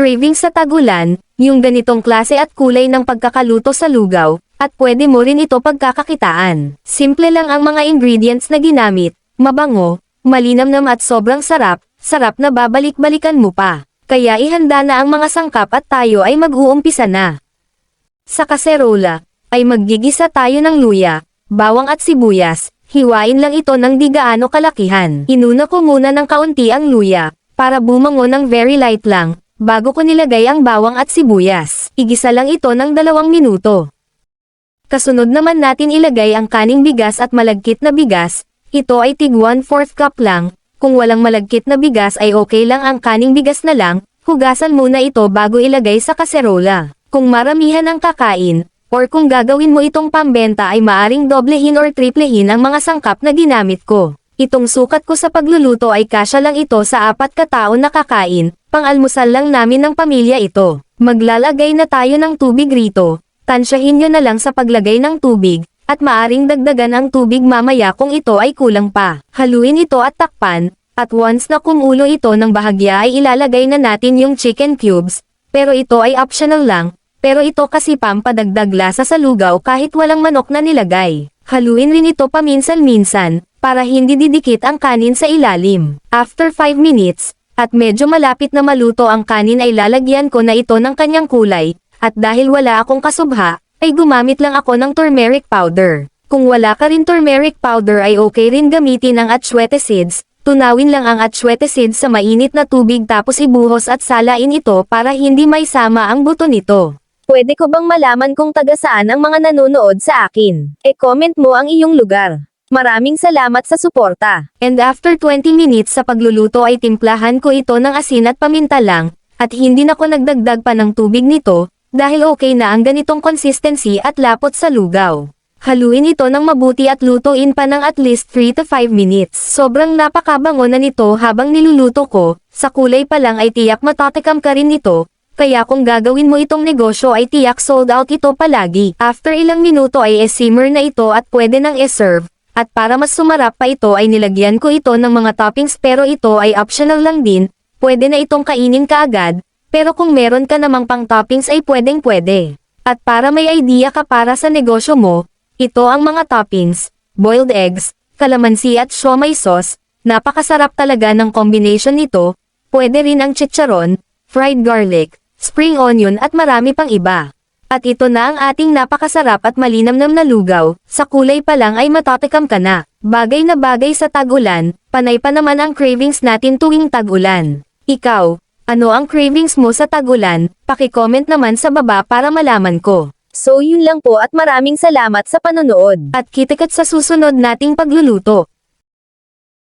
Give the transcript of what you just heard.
Craving sa tagulan, yung ganitong klase at kulay ng pagkakaluto sa lugaw, at pwede mo rin ito pagkakakitaan. Simple lang ang mga ingredients na ginamit, mabango, malinamnam at sobrang sarap, sarap na babalik-balikan mo pa. Kaya ihanda na ang mga sangkap at tayo ay mag-uumpisa na. Sa kaserola, ay maggigisa tayo ng luya, bawang at sibuyas, hiwain lang ito ng di gaano kalakihan. Inuna ko muna ng kaunti ang luya, para bumango ng very light lang, bago ko nilagay ang bawang at sibuyas. Igisa lang ito ng dalawang minuto. Kasunod naman natin ilagay ang kaning bigas at malagkit na bigas, ito ay tig 1/4 cup lang, kung walang malagkit na bigas ay okay lang ang kaning bigas na lang, hugasan muna ito bago ilagay sa kaserola. Kung maramihan ang kakain, or kung gagawin mo itong pambenta ay maaring doblehin or triplehin ang mga sangkap na ginamit ko. Itong sukat ko sa pagluluto ay kasya lang ito sa apat kataon na kakain, pang-almusal lang namin ng pamilya ito. Maglalagay na tayo ng tubig rito, tansyahin nyo na lang sa paglagay ng tubig, at maaring dagdagan ang tubig mamaya kung ito ay kulang pa. Haluin ito at takpan, at once na kumulo ito ng bahagya ay ilalagay na natin yung chicken cubes, pero ito ay optional lang, pero ito kasi pampadagdag lasa sa lugaw kahit walang manok na nilagay. Haluin rin ito paminsan-minsan, para hindi didikit ang kanin sa ilalim. After 5 minutes, at medyo malapit na maluto ang kanin ay lalagyan ko na ito ng kanyang kulay, at dahil wala akong kasubha, ay gumamit lang ako ng turmeric powder. Kung wala ka rin turmeric powder ay okay rin gamitin ang atsuete seeds, tunawin lang ang atsuete seeds sa mainit na tubig tapos ibuhos at salain ito para hindi may sama ang buto nito. Pwede ko bang malaman kung taga saan ang mga nanonood sa akin? E-comment mo ang iyong lugar. Maraming salamat sa suporta. And after 20 minutes sa pagluluto ay timplahan ko ito ng asin at paminta lang, at hindi na ko nagdagdag pa ng tubig nito, dahil okay na ang ganitong consistency at lapot sa lugaw. Haluin ito ng mabuti at lutuin pa ng at least 3 to 5 minutes. Sobrang napakabango na nito habang niluluto ko, sa kulay pa lang ay tiyak matatikam ka rin nito, kaya kung gagawin mo itong negosyo ay tiyak sold out ito palagi. After ilang minuto ay e-simmer na ito at pwede nang e-serve, at para mas sumarap pa ito ay nilagyan ko ito ng mga toppings pero ito ay optional lang din, pwede na itong kainin kaagad, pero kung meron ka namang pang toppings ay pwedeng pwede. At para may idea ka para sa negosyo mo, ito ang mga toppings, boiled eggs, kalamansi at siomay sauce, napakasarap talaga ng combination nito, pwede rin ang chicharon, fried garlic, spring onion at marami pang iba. At ito na ang ating napakasarap at malinamnam na lugaw, sa kulay pa lang ay matatikam ka na. Bagay na bagay sa tag-ulan, panay pa naman ang cravings natin tuwing tag-ulan. Ikaw, ano ang cravings mo sa tag-ulan? Paki-comment naman sa baba para malaman ko. So yun lang po at maraming salamat sa panonood. At kita-kits sa susunod nating pagluluto.